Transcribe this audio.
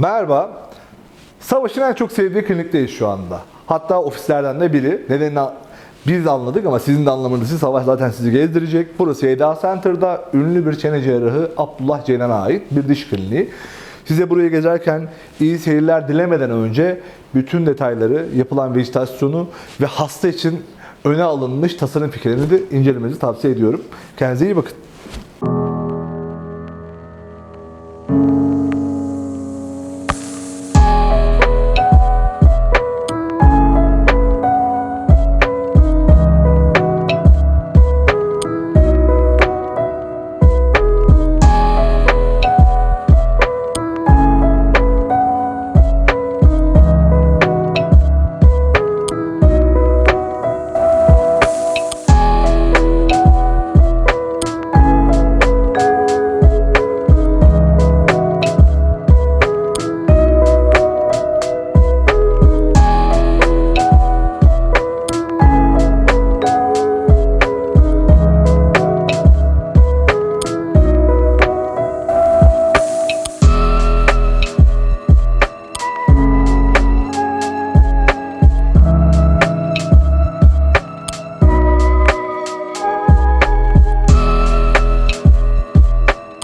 Merhaba. Savaş'ın en çok sevdiği klinikteyiz şu anda. Hatta ofislerden de biri. Nedenini biz anladık ama sizin de anlamanız için Savaş zaten sizi gezdirecek. Burası Eda Center'da ünlü bir çene cerrahı Abdullah Ceylan'a ait bir diş kliniği. Size burayı gezerken iyi seyirler dilemeden önce bütün detayları, yapılan vejetasyonu ve hasta için öne alınmış tasarım fikirlerini de incelemenizi tavsiye ediyorum. Kendinize iyi bakın.